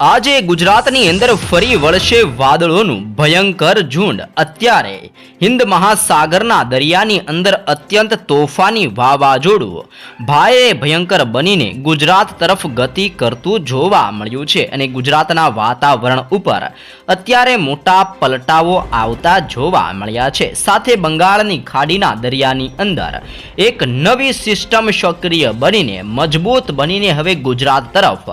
આજે ગુજરાતની અંદર ફરી વળશે વાદળોનું ભયંકર ઝુંડ. અત્યારે હિન્દ મહાસાગરના દરિયાની અંદર અત્યંત તોફાની વાવાઝોડું ભારે ભયંકર બનીને ગુજરાત તરફ ગતિ કરતું જોવા મળ્યું છે અને ગુજરાતના વાતાવરણ ઉપર અત્યારે મોટા પલટાઓ આવતા જોવા મળ્યા છે. સાથે બંગાળની ખાડીના દરિયાની અંદર એક નવી સિસ્ટમ સક્રિય બનીને મજબૂત બનીને હવે ગુજરાત તરફ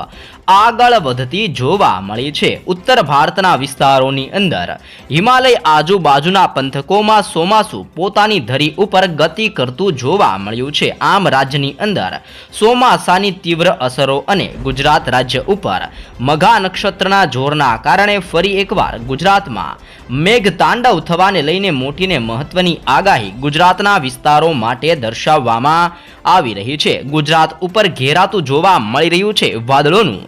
આગળ વધતી જોવા મળી છે. ઉત્તર ભારતના વિસ્તારોની અંદર હિમાલય આજુબાજુના પંથકોમાં ચોમાસું પોતાની ધરી ઉપર ગતિ કરતું જોવા મળ્યું છે. આમ રાજ્યની અંદર ચોમાસાની તીવ્ર અસરો અને ગુજરાત રાજ્ય ઉપર મઘા નક્ષત્રના જોરના કારણે ફરી એકવાર ગુજરાતમાં મેઘ તાંડવ થવાને લઈને મોટીને મહત્વની આગાહી ગુજરાતના વિસ્તારો માટે દર્શાવવામાં આવી રહી છે. ગુજરાત ઉપર ઘેરાતું જોવા મળી રહ્યું છે. વાદળોનું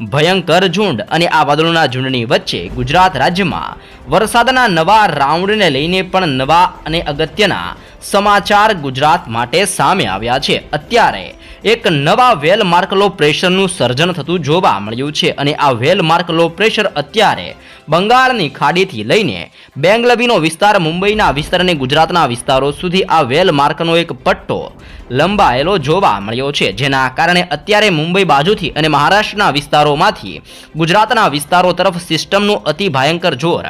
ભયંકર ઝુંડ અને આ વાદળોના ઝુંડની વચ્ચે ગુજરાત રાજ્યમાં વરસાદના નવા રાઉન્ડને લઈને પણ નવા અને અગત્યના સમાચાર ગુજરાત માટે સામે આવ્યા છે. અત્યારે એક નવા વેલ માર્ક પ્રેશરનું સર્જન થતું જોવા મળ્યું છે અને આ વેલ માર્ક પ્રેશર અત્યારે બંગાળની ખાડીથી લઈને બેંગલવીનો વિસ્તાર, મુંબઈના વિસ્તાર અને ગુજરાતના વિસ્તારો સુધી આ વેલ માર્કનો એક પટ્ટો લંબાયેલો જોવા મળ્યો છે. જેના કારણે અત્યારે મુંબઈ બાજુથી અને મહારાષ્ટ્રના વિસ્તારોમાંથી ગુજરાતના વિસ્તારો તરફ સિસ્ટમનું અતિ ભયંકર જોર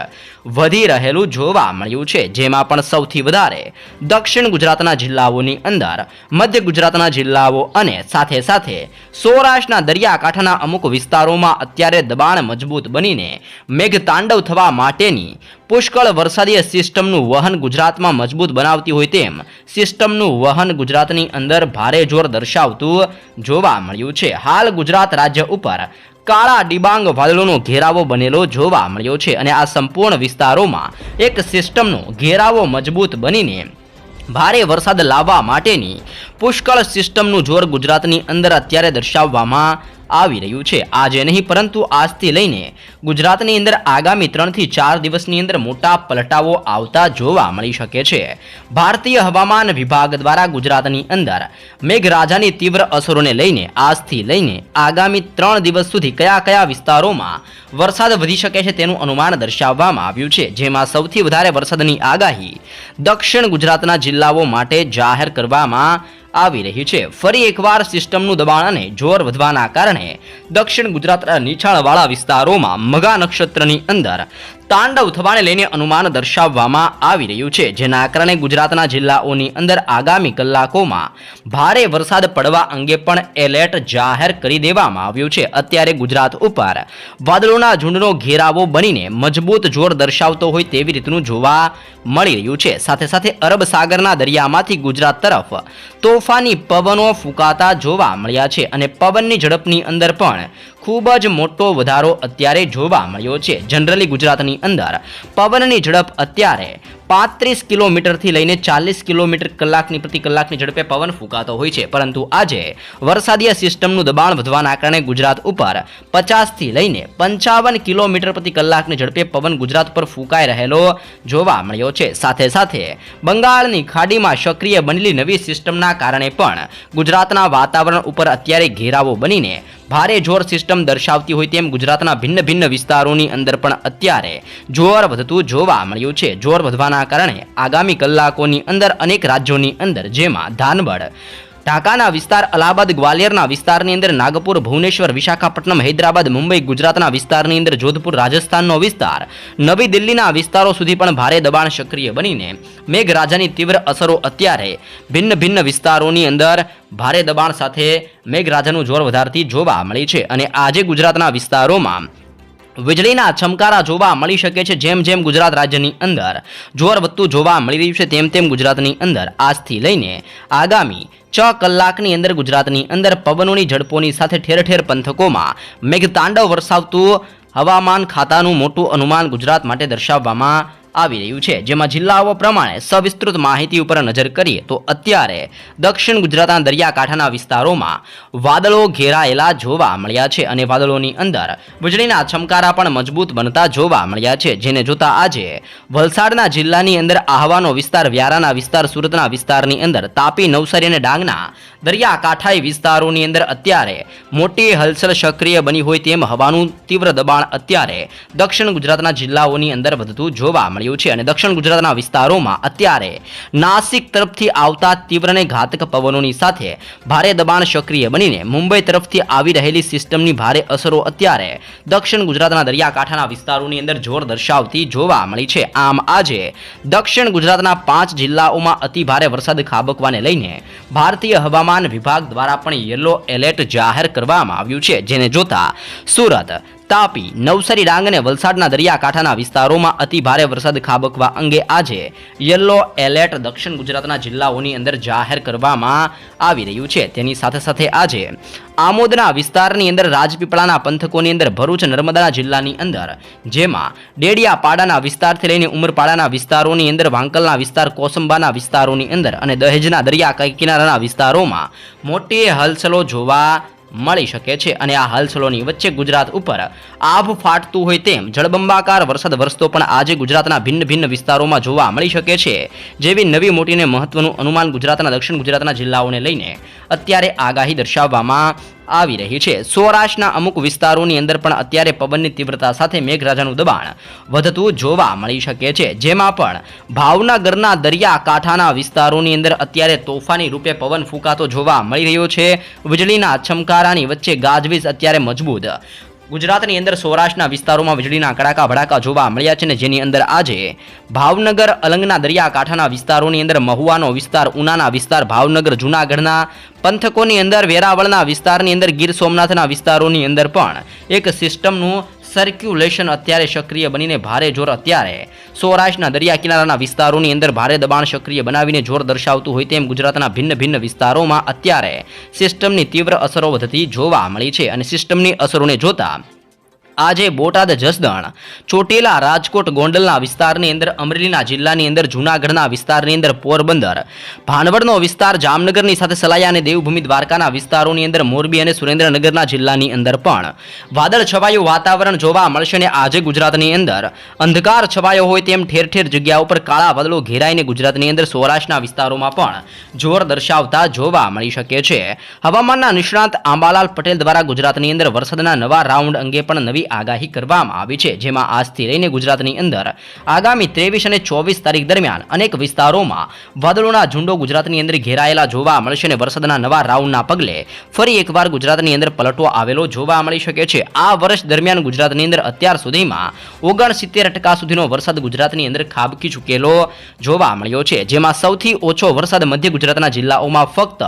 વધી રહેલું જોવા મળ્યું છે, જેમાં પણ સૌથી વધારે દક્ષિણ ગુજરાતના જિલ્લાઓની અંદર, મધ્ય ગુજરાતના જિલ્લાઓ અને સાથે સાથે સૌરાષ્ટ્રના દરિયાકાંઠાના અમુક વિસ્તારોમાં અત્યારે દબાણ મજબૂત બનીને મેઘતાંડવ થવા માટેની પુષ્કળ વરસાદીય સિસ્ટમનું વહન ગુજરાતમાં મજબૂત બનાવતી હોય તેમ સિસ્ટમનું વહન ગુજરાતની અંદર ભારે જોર દર્શાવતું જોવા મળ્યું છે. હાલ ગુજરાત રાજ્ય ઉપર કાળા ડિબાંગ વાદળોનો ઘેરાવો બનેલો જોવા મળ્યો છે અને આ સંપૂર્ણ વિસ્તારોમાં એક સિસ્ટમનો ઘેરાવો મજબૂત બનીને ભારે વરસાદ લાવવા માટેની પુષ્કળ સિસ્ટમનું જોર ગુજરાતની અંદર અત્યારે દર્શાવવામાં આવી રહ્યું છે. આજે નહીં, પરંતુ આજથી લઈને ગુજરાતની અંદર આગામી ત્રણથી ચાર દિવસની અંદર મોટા પલટાવો આવતા જોવા મળી શકે છે. ભારતીય હવામાન વિભાગ દ્વારા ગુજરાતની અંદર મેઘરાજાની તીવ્ર અસરોને લઈને, આજથી લઈને આગામી ત્રણ દિવસ સુધી કયા કયા વિસ્તારોમાં વરસાદ વધી શકે છે તેનું અનુમાન દર્શાવવામાં આવ્યું છે. જેમાં સૌથી વધારે વરસાદની આગાહી દક્ષિણ ગુજરાતના જિલ્લાઓ માટે જાહેર કરવામાં આવી રહી છે. ફરી એકવાર સિસ્ટમનું દબાણ અને જોર વધવાના કારણે દક્ષિણ ગુજરાતના નીચાણવાળા વિસ્તારોમાં મગા નક્ષત્રની અંદર. તાંડવ થવાને લઈને અનુમાન દર્શાવવામાં આવી રહ્યું છે. જેના કારણે ગુજરાતના જિલ્લાઓની અંદર આગામી કલાકોમાં ભારે વરસાદ પડવા અંગે પણ એલર્ટ જાહેર કરી દેવામાં આવ્યું છે. અત્યારે ગુજરાત ઉપર વાદળોના ઝુંડનો ઘેરાવો બનીને મજબૂત જોર દર્શાવતો હોય તેવી રીતનું જોવા મળી રહ્યું છે. સાથે સાથે અરબ સાગરના દરિયામાંથી ગુજરાત તરફ તોફાની પવનો ફૂંકાતા જોવા મળ્યા છે અને પવનની ઝડપની અંદર પણ ખૂબ જ મોટો વધારો અત્યારે જોવા મળ્યો છે. જનરલી ગુજરાતની અંદર પવનની ઝડપ અત્યારે પાંત્રીસ કિલોમીટરથી લઈને ચાલીસ કિલોમીટર કલાકની પ્રતિ કલાકની ઝડપે પવન ફૂંકાતો હોય છે. પરંતુ આજે વરસાદીય સિસ્ટમનું દબાણ વધવાના કારણે ગુજરાત ઉપર પચાસથી લઈને પંચાવન કિલોમીટર પ્રતિ કલાકની ઝડપે પવન ગુજરાત પર ફૂંકાઈ રહેલો જોવા મળ્યો છે. સાથે સાથે બંગાળની ખાડીમાં સક્રિય બનેલી નવી સિસ્ટમના કારણે પણ ગુજરાતના વાતાવરણ ઉપર અત્યારે ઘેરાવો બનીને ભારે જોર સિસ્ટમ દર્શાવતી હોય તેમ ગુજરાતના ભિન્ન ભિન્ન વિસ્તારોની અંદર પણ અત્યારે જોર વધતું જોવા મળ્યું છે. જોર વધવાના કારણે આગામી કલાકોની અંદર અનેક રાજ્યોની અંદર જેમાં ધાનબડ ઢાકાના વિસ્તાર, અલ્હાબાદ ગ્વાલિયરના વિસ્તારની અંદર નાગપુર, ભુવનેશ્વર, વિશાખાપટ્ટનમ, હૈદરાબાદ, મુંબઈ ગુજરાતના વિસ્તારની અંદર જોધપુર, રાજસ્થાનનો વિસ્તાર. નવી દિલ્હીના વિસ્તારો સુધી પણ ભારે દબાણ સક્રિય બનીને મેઘરાજાની તીવ્ર અસરો અત્યારે ભિન્ન ભિન્ન વિસ્તારોની અંદર ભારે દબાણ સાથે મેઘરાજાનું જોર વધારતી જોવા મળી છે. અને આજે ગુજરાતના વિસ્તારોમાં વીજળીના ચમકારા જોવા મળી શકે છે જેમ જેમ ગુજરાત રાજ્યની અંદર જોર વધતું જોવા મળી રહ્યું છે તેમ તેમ ગુજરાતની અંદર આજથી લઈને આગામી છ કલાકની અંદર ગુજરાતની અંદર પવનોની ઝડપોની સાથે ઠેર ઠેર પંથકોમાં મેઘતાંડવ વરસાવતું હવામાન ખાતાનું મોટું અનુમાન ગુજરાત માટે દર્શાવવામાં આવી રહ્યું છે. જેમાં જિલ્લાઓ પ્રમાણે સવિસ્તૃત માહિતી ઉપર નજર કરીએ તો અત્યારે દક્ષિણ ગુજરાતના દરિયાકાંઠાના વિસ્તારોમાં વાદળો ઘેરાયેલા જોવા મળ્યા છે અને વાદળોની અંદર વીજળીના છમકારા પણ મજબૂત બનતા જોવા મળ્યા છે. જેને જોતા આજે વલસાડના જિલ્લાની અંદર આહવાનો વિસ્તાર, વ્યારાના વિસ્તાર, સુરતના વિસ્તારની અંદર તાપી, નવસારી અને ડાંગના દરિયાકાંઠાઈ વિસ્તારોની અંદર અત્યારે મોટી હલચલ સક્રિય બની હોય તેમ હવાનું તીવ્ર દબાણ અત્યારે દક્ષિણ ગુજરાતના જિલ્લાઓની અંદર વધતું જોવા મળ્યું છે અને દક્ષિણ ગુજરાતના વિસ્તારોમાં અત્યારે નાસિક તરફથી આવતા તીવ્ર અને ઘાતક પવનોની સાથે ભારે દબાણ સક્રિય બનીને મુંબઈ તરફથી આવી રહેલી સિસ્ટમની ભારે અસરો અત્યારે દક્ષિણ ગુજરાતના દરિયાકાંઠાના વિસ્તારોની અંદર જોર દર્શાવતી જોવા મળી છે. આમ આજે દક્ષિણ ગુજરાતના પાંચ જિલ્લાઓમાં અતિ ભારે વરસાદ ખાબકવાને લઈને ભારતીય હવામાન વિભાગ દ્વારા પણ યલો એલર્ટ જાહેર કરવામાં આવ્યું છે, જેને જોતા સુરત તાપી, નવસારી ડાંગ અને વલસાડના દરિયાકાંઠાના વિસ્તારોમાં અતિ ભારે વરસાદ ખાબકવા અંગે આજે યલો એલર્ટ દક્ષિણ ગુજરાતના જિલ્લાઓની અંદર જાહેર કરવામાં આવી રહ્યું છે. તેની સાથે સાથે આજે આમોદના વિસ્તારની અંદર રાજપીપળાના પંથકોની અંદર ભરૂચ, નર્મદાના જિલ્લાની અંદર, જેમાં ડેડિયાપાડાના વિસ્તારથી લઈને ઉમરપાડાના વિસ્તારોની અંદર, વાંકલના વિસ્તાર, કોસંબાના વિસ્તારોની અંદર અને દહેજના દરિયા કિનારાના વિસ્તારોમાં મોટી હલચલો જોવા મળી શકે છે અને આ હલચલોની વચ્ચે ગુજરાત ઉપર આભ ફાટતું હોય તેમ જળબંબાકાર વરસાદ વરસતો પણ આજે ગુજરાતના ભિન્ન ભિન્ન વિસ્તારોમાં જોવા મળી શકે છે. જેવી નવી મોટીને મહત્વનું અનુમાન ગુજરાતના દક્ષિણ ગુજરાતના જિલ્લાઓને લઈને અત્યારે આગાહી દર્શાવવામાં આવી રહી છે. સૌરાષ્ટ્રના અમુક વિસ્તારોની અંદર પણ અત્યારે પવનની તીવ્રતા સાથે મેઘરાજાનું દબાણ વધતું જોવા મળી શકે છે. જેમાં પણ ભાવનગરના દરિયાકાંઠાના વિસ્તારોની અંદર અત્યારે તોફાની રૂપે પવન ફૂંકાતો જોવા મળી રહ્યો છે. વીજળીના છમકારાની વચ્ચે ગાજવીજ અત્યારે મજબૂત ગુજરાતની અંદર સૌરાષ્ટ્રના વિસ્તારોમાં વીજળીના કડાકા ભડાકા જોવા મળ્યા છે ને જેની અંદર આજે ભાવનગર, અલંગના દરિયાકાંઠાના વિસ્તારોની અંદર મહુવાનો વિસ્તાર, ઉનાના વિસ્તાર, ભાવનગર, જૂનાગઢના પંથકોની અંદર વેરાવળના વિસ્તારની અંદર ગીર સોમનાથના વિસ્તારોની અંદર પણ એક સિસ્ટમનું સર્ક્યુલેશન અત્યારે સક્રિય બનીને ભારે જોર અત્યારે. સૌરાષ્ટ્રના દરિયા કિનારાના વિસ્તારોની અંદર ભારે દબાણ સક્રિય બનાવીને જોર દર્શાવતું હોય તેમ ગુજરાતના ભિન્ન ભિન્ન વિસ્તારોમાં અત્યારે સિસ્ટમની તીવ્ર અસરો વધતી જોવા મળી છે અને સિસ્ટમની અસરોને જોતા આજે બોટાદ જસદણ, ચોટીલા, રાજકોટ, ગોંડલના વિસ્તારની અંદર, અમરેલીના જિલ્લાની અંદર, જૂનાગઢના વિસ્તારની અંદર પોરબંદર ભાનવડનો વિસ્તાર જામનગરની સાથે સલાયા અને દેવભૂમિ દ્વારકાના વિસ્તારોની અંદર, મોરબી અને સુરેન્દ્રનગરના જિલ્લાની અંદર પણ. વાદળ છવાયું વાતાવરણ જોવા મળશે અને આજે ગુજરાતની અંદર. અંધકાર છવાયો હોય તેમ ઠેર ઠેર જગ્યા ઉપર કાળા વાદળો ઘેરાઈને ગુજરાતની અંદર સૌરાષ્ટ્રના વિસ્તારોમાં પણ જોર દર્શાવતા જોવા મળી શકે છે. હવામાનના નિષ્ણાંત આંબાલાલ પટેલ દ્વારા ગુજરાતની અંદર વરસાદના નવા રાઉન્ડ અંગે પણ નવી આગાહી કરવામાં આવી છે, જેમાં આજથી લઈને ગુજરાતની અંદર આગામી ત્રેવીસ અને ચોવીસ તારીખ દરમિયાન અનેક વિસ્તારોમાં વાદળોના ઝુંડો ગુજરાતની અંદર ઘેરાયેલા જોવા મળશે અને વરસાદના નવા રાઉન્ડના પગલે ફરી એકવાર ગુજરાતની અંદર પલટો આવેલો જોવા મળી શકે છે. આ વર્ષ દરમિયાન ગુજરાતની અંદર અત્યાર સુધીમાં ઓગણસિત્તેર ટકા સુધીનો વરસાદ ગુજરાતની અંદર ખાબકી ચૂકેલો જોવા મળ્યો છે, જેમાં સૌથી ઓછો વરસાદ મધ્ય ગુજરાતના જિલ્લાઓમાં ફક્ત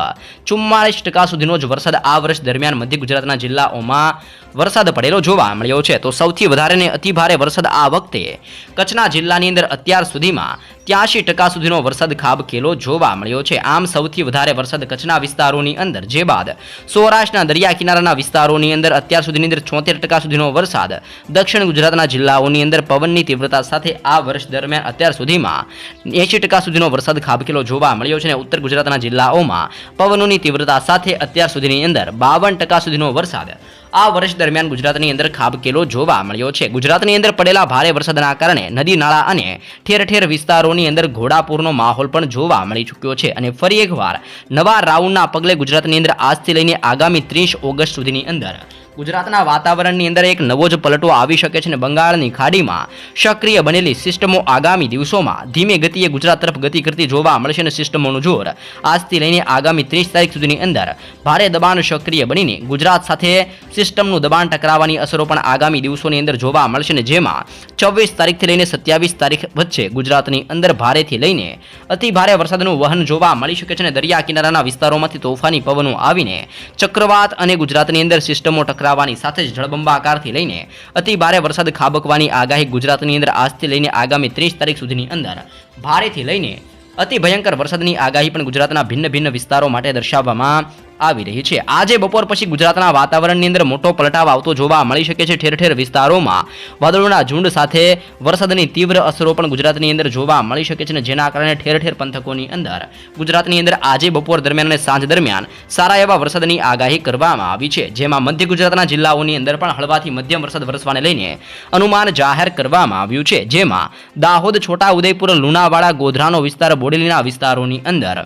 ચુમ્માળીસ ટકા સુધીનો જ વરસાદ આ વર્ષ દરમિયાન મધ્ય ગુજરાતના જિલ્લાઓમાં વરસાદ પડેલો જોવા મળ્યો છે. તો સૌથી વધારે ને અતિભારે વરસાદ આ વખતે કચ્છના જિલ્લાની અંદર અત્યાર સુધીમાં ત્યાંશી ટકા સુધીનો વરસાદ ખાબકેલો જોવા મળ્યો છે. આમ સૌથી વધારે વરસાદ કચ્છના વિસ્તારોની અંદર જે બાદ સૌરાષ્ટ્રના દરિયા કિનારાના વિસ્તારોની અંદર અત્યાર સુધીની અંદર છોતેર ટકા સુધીનો વરસાદ દક્ષિણ ગુજરાતના જિલ્લાઓની અંદર પવનની તીવ્રતા સાથે આ વર્ષ દરમિયાન અત્યાર સુધીમાં એંશી ટકા સુધીનો વરસાદ ખાબકેલો જોવા મળ્યો છે અને ઉત્તર ગુજરાતના જિલ્લાઓમાં પવનોની તીવ્રતા સાથે અત્યાર સુધીની અંદર બાવન ટકા સુધીનો વરસાદ આ વર્ષ દરમિયાન ગુજરાતની અંદર ખાબકેલો જોવા મળ્યો છે. ગુજરાતની અંદર પડેલા ભારે વરસાદના કારણે નદી, નાળા અને ઠેર ઠેર વિસ્તારોની અંદર ઘોડાપૂરનો માહોલ પણ જોવા મળી ચૂક્યો છે અને ફરી એકવાર નવા રાઉન્ડના પગલે ગુજરાતની અંદર આજથી લઈને આગામી ત્રીસ ઓગસ્ટ સુધીની અંદર ગુજરાતના વાતાવરણની અંદર એક નવો જ પલટો આવી શકે છે અને બંગાળની ખાડીમાં સક્રિય બનેલી સિસ્ટમો આગામી દિવસોમાં ધીમે ગતિએ ગુજરાત તરફ ગતિ કરતી જોવા મળશે અને સિસ્ટમોનું જોર આજથી લઈને આગામી ત્રીસ તારીખ સુધીની અંદર ભારે દબાણ સક્રિય બનીને ગુજરાત સાથે સિસ્ટમનું દબાણ ટકરાવવાની અસરો પણ આગામી દિવસોની અંદર જોવા મળશે અને જેમાં છવ્વીસ તારીખથી લઈને સત્યાવીસ તારીખ વચ્ચે ગુજરાતની અંદર ભારેથી લઈને અતિ ભારે વરસાદનું વહન જોવા મળી શકે છે અને દરિયા કિનારાના વિસ્તારોમાંથી તોફાની પવનો આવીને ચક્રવાત અને ગુજરાતની અંદર સિસ્ટમો ટકરાવવાની સાથે જ જળબંબાકારથી લઈને અતિ ભારે વરસાદ ખાબકવાની આગાહી ગુજરાતની અંદર આજથી લઈને આગામી ત્રીસ તારીખ સુધીની અંદર ભારેથી લઈને અતિ ભયંકર વરસાદની આગાહી પણ ગુજરાતના ભિન્ન ભિન્ન વિસ્તારો માટે દર્શાવવામાં આવી રહી છે. આજે બપોર પછી ગુજરાતના વાતાવરણની અંદર મોટો પલટાવ આવતો જોવા મળી શકે છે ઠેર ઠેર વિસ્તારોમાં. વાદળોના ઝુંડ સાથે વરસાદની તીવ્ર અસરો પણ ગુજરાતની અંદર જોવા મળી શકે છે અને જેના કારણે ઠેર ઠેર પંથકોની અંદર ગુજરાતની અંદર આજે બપોર દરમિયાન અને સાંજ દરમિયાન સારા એવા વરસાદની આગાહી કરવામાં આવી છે. જેમાં મધ્ય ગુજરાતના જિલ્લાઓની અંદર પણ હળવાથી મધ્યમ વરસાદ વરસવાને લઈને અનુમાન જાહેર કરવામાં આવ્યું છે. જેમાં દાહોદ છોટા ઉદયપુર લુણાવાડા, ગોધરાનો વિસ્તાર, બોડેલીના વિસ્તારોની અંદર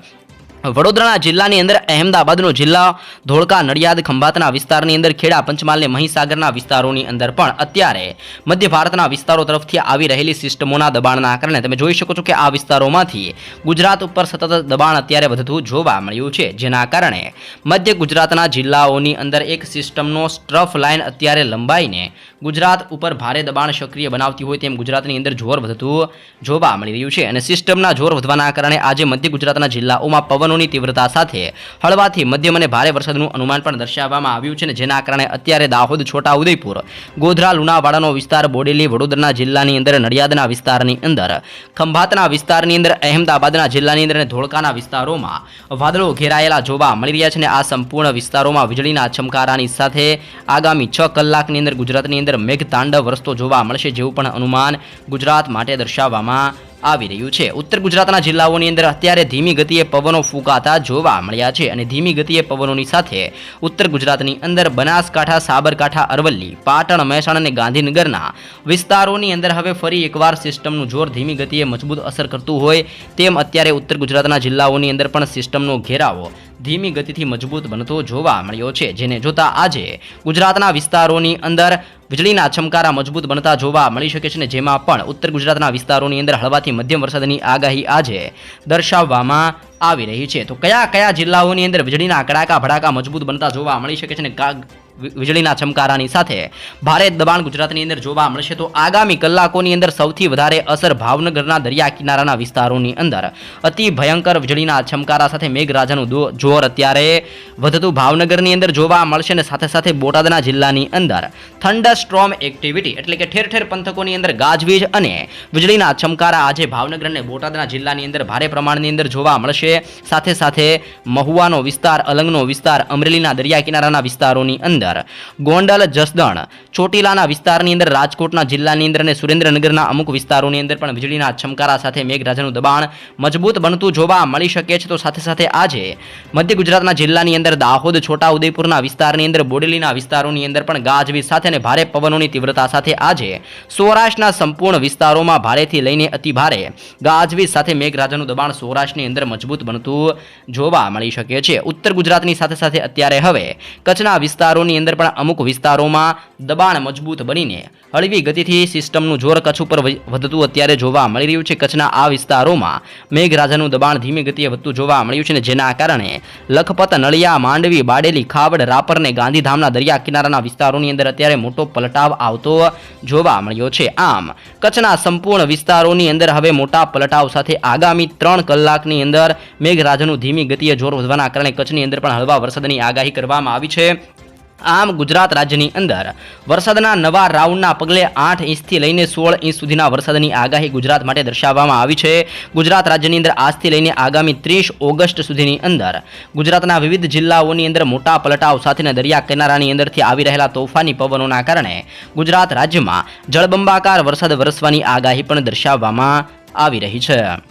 વડોદરાના જિલ્લાની અંદર અહેમદાબાદનો જિલ્લા, ધોળકા, નડિયાદ, ખંભાતના વિસ્તારની અંદર, ખેડા પંચમહાલ અને મહીસાગરના વિસ્તારોની અંદર પણ અત્યારે મધ્ય ભારતના વિસ્તારો તરફથી આવી રહેલી સિસ્ટમોના દબાણના કારણે તમે જોઈ શકો છો કે આ વિસ્તારોમાંથી ગુજરાત ઉપર સતત દબાણ અત્યારે વધતું જોવા મળ્યું છે. જેના કારણે મધ્ય ગુજરાતના જિલ્લાઓની અંદર એક સિસ્ટમનો સ્ટ્રફ લાઇન અત્યારે લંબાઈને ગુજરાત ઉપર ભારે દબાણ સક્રિય બનાવતી હોય તેમ ગુજરાતની અંદર જોર વધતું જોવા મળી રહ્યું છે. અને સિસ્ટમના જોર વધવાના કારણે આજે મધ્ય ગુજરાતના જિલ્લાઓમાં પવનોની તીવ્રતા સાથે હળવાથી મધ્યમ અને ભારે વરસાદનું અનુમાન પણ દર્શાવવામાં આવ્યું છે જેના કારણે અત્યારે દાહોદ, છોટા ઉદયપુર, ગોધરા, લુણાવાડાનો વિસ્તાર, બોડેલી, વડોદરાના જિલ્લાની અંદર, નડિયાદના વિસ્તારની અંદર, ખંભાતના વિસ્તારની અંદર, અહેમદાબાદના જિલ્લાની અંદર અને ધોળકાના વિસ્તારોમાં વાદળો ઘેરાયેલા જોવા મળી રહ્યા છે અને આ સંપૂર્ણ વિસ્તારોમાં વીજળીના ચમકારાની સાથે આગામી છ કલાકની અંદર ગુજરાતની અંદર મેઘતાંડવ વરસતો જોવા મળશે જેવું પણ અનુમાન ગુજરાત માટે દર્શાવવામાં આવી રહ્યું છે. ઉત્તર ગુજરાતના જિલ્લાઓની અંદર અત્યારે ધીમી ગતિએ પવનો ફૂંકાતા જોવા મળ્યા છે અને ધીમી ગતિએ પવનોની સાથે ઉત્તર ગુજરાતની અંદર બનાસકાંઠા, સાબરકાંઠા, અરવલ્લી, પાટણ, મહેસાણા અને ગાંધીનગરના વિસ્તારોની અંદર હવે ફરી એકવાર સિસ્ટમનું જોર ધીમી ગતિએ મજબૂત અસર કરતું હોય તેમ અત્યારે ઉત્તર ગુજરાતના જિલ્લાઓની અંદર પણ સિસ્ટમનો ઘેરાવો ધીમી ગતિથી મજબૂત બનતો જોવા મળ્યો છે. જેને જોતા આજે ગુજરાતના વિસ્તારોની અંદર વીજળીના છમકારા મજબૂત બનતા જોવા મળી શકે છે જેમાં પણ ઉત્તર ગુજરાતના વિસ્તારોની અંદર હળવાથી મધ્યમ વરસાદની આગાહી આજે દર્શાવવામાં આવી રહી છે. તો કયા કયા જિલ્લાઓની અંદર વીજળીના કડાકા ભડાકા મજબૂત બનતા જોવા મળી શકે છે ને વીજળીના ચમકારાની સાથે ભારે દબાણ ગુજરાતની અંદર જોવા મળશે તો આગામી કલાકોની અંદર સૌથી વધારે અસર ભાવનગરના દરિયા કિનારાના વિસ્તારોની અંદર. અતિ ભયંકર વીજળીના ચમકારા સાથે મેઘરાજાનું જોર અત્યારે વધતું ભાવનગરની અંદર જોવા મળશે અને સાથે સાથે બોટાદના જિલ્લાની અંદર. થંડર સ્ટ્રોમ એક્ટિવિટી એટલે કે ઠેર ઠેર પંથકોની અંદર ગાજવીજ અને વીજળીના ચમકારા આજે ભાવનગર અને બોટાદના જિલ્લાની અંદર ભારે પ્રમાણની અંદર જોવા મળશે. સાથે સાથે મહુવાનો વિસ્તાર, અલંગનો વિસ્તાર, અમરેલીના દરિયા કિનારાના વિસ્તારોની અંદર ગોંડલ, જસદણ, ચોટીલાના વિસ્તારની અંદર, રાજકોટના જિલ્લાની અંદર અને સુરેન્દ્રનગરના અમુક વિસ્તારોની અંદર પણ વીજળીના છમકારા સાથે મેઘરાજાનું દબાણ મજબૂત બનતું જોવા મળી શકે છે. તો સાથે સાથે આજે મધ્ય ગુજરાતના જિલ્લાની અંદર દાહોદ, છોટાઉદેપુરના વિસ્તારની અંદર, બોડેલીના વિસ્તારોની અંદર પણ ગાજવીજ સાથે અને ભારે પવનોની તીવ્રતા સાથે આજે સૌરાષ્ટ્રના સંપૂર્ણ વિસ્તારોમાં ભારેથી લઈને અતિ ભારે ગાજવીજ સાથે મેઘરાજાનું દબાણ સૌરાષ્ટ્રની અંદર મજબૂત બનતું જોવા મળી શકે છે. ઉત્તર ગુજરાતની સાથે સાથે અત્યારે હવે કચ્છના વિસ્તારોની અંદર પણ અમુક વિસ્તારોમાં દબાણ મજબૂત બનીને હળવી ગતિથી સિસ્ટમનું જોર કચ્છ ઉપર વધતું અત્યારે જોવા મળી રહ્યું છે. કચ્છના આ વિસ્તારોમાં મેઘરાજાનું દબાણ ધીમી ગતિએ વધતું જોવા મળ્યું છે જેના કારણે લખપત, નળિયા, માંડવી, બાડેલી, ખાવડ રાપર અને ગાંધીધામના દરિયા કિનારાના વિસ્તારોની અંદર અત્યારે મોટો પલટાવ આવતો જોવા મળ્યો છે. આમ કચ્છના સંપૂર્ણ વિસ્તારોની અંદર હવે મોટા પલટાવ સાથે આગામી ત્રણ કલાકની અંદર મેઘરાજાનું ધીમી ગતિએ જોર વધવાના કારણે કચ્છની અંદર પણ હળવા વરસાદની આગાહી કરવામાં આવી છે. આમ ગુજરાત રાજ્યની અંદર વરસાદના નવા રાઉન્ડના પગલે આઠ ઇંચથી લઈને સોળ ઇંચ સુધીના વરસાદની આગાહી ગુજરાત માટે દર્શાવવામાં આવી છે. ગુજરાત રાજ્યની અંદર આજથી લઈને આગામી ત્રીસ ઓગસ્ટ સુધીની અંદર ગુજરાતના વિવિધ જિલ્લાઓની અંદર મોટા પલટાવ સાથેના દરિયા કિનારાની અંદરથી આવી રહેલા તોફાની પવનોના કારણે ગુજરાત રાજ્યમાં જળબંબાકાર વરસાદ વરસવાની આગાહી પણ દર્શાવવામાં આવી રહી છે.